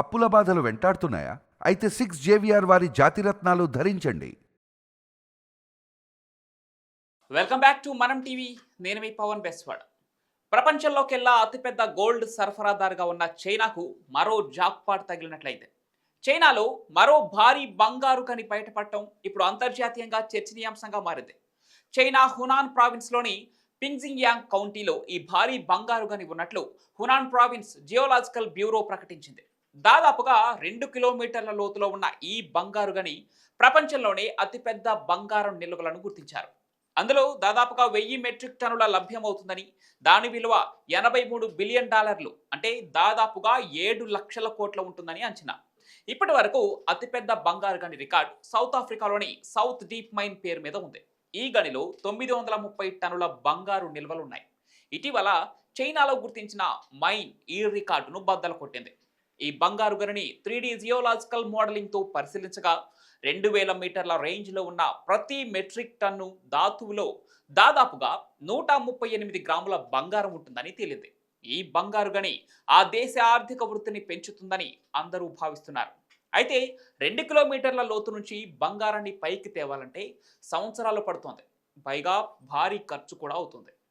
అప్పుల బాధలు వెంటాడుతున్నాయా? అయితే సిక్స్ జేవిఆర్ వారి జాతిరత్నాలు ధరించండి. Welcome back to Manam TV నేను మీ పవన్ బెస్వాడ్. ప్రపంచంలోకెల్లా అతిపెద్ద గోల్డ్ సరఫరాదారుగా ఉన్న చైనాకు మరో జాక్పాట్ తగిలినట్లయితే. చైనాలో మరో భారీ బంగారు కని బయటపడటం ఇప్పుడు అంతర్జాతీయంగా చర్చనీయాంశంగా మారింది. చైనా హునాన్ ప్రావిన్స్లోని పింగ్జింగ్ యాంగ్ కౌంటీలో ఈ భారీ బంగారు గని ఉన్నట్లు హునాన్ ప్రావిన్స్ జియోలాజికల్ బ్యూరో ప్రకటించింది. దాదాపుగా రెండు కిలోమీటర్ల లోతులో ఉన్న ఈ బంగారు గని ప్రపంచంలోనే అతిపెద్ద బంగారం నిల్వలను గుర్తించారు. అందులో దాదాపుగా వెయ్యి మెట్రిక్ టన్నుల లభ్యమవుతుందని దాని విలువ ఎనభై మూడు బిలియన్ డాలర్లు అంటే దాదాపుగా ఏడు లక్షల కోట్ల ఉంటుందని అంచనా. ఇప్పటి వరకు అతిపెద్ద బంగారు గని రికార్డు సౌత్ ఆఫ్రికాలోని సౌత్ డీప్ మైన్ పేరు మీద ఉంది. ఈ గనిలో తొమ్మిది వందల ముప్పై టన్నుల బంగారు నిల్వలున్నాయి ఇటీవల చైనాలో గుర్తించిన మైన్ ఈ రికార్డును బద్దలు కొట్టింది. ఈ బంగారు గనిని త్రీడీ జియోలాజికల్ మోడలింగ్తో పరిశీలించగా రెండు వేల మీటర్ల రేంజ్లో ఉన్న ప్రతి మెట్రిక్ టన్ను ధాతువులో దాదాపుగా నూట ముప్పై ఎనిమిది గ్రాముల బంగారం ఉంటుందని తేలింది. ఈ బంగారు గని ఆ దేశ ఆర్థిక వృత్తిని పెంచుతుందని అందరూ భావిస్తున్నారు. అయితే రెండు కిలోమీటర్ల లోతు నుంచి బంగారాన్ని పైకి తేవాలంటే సంవత్సరాలు పడుతోంది. పైగా భారీ ఖర్చు కూడా అవుతుంది.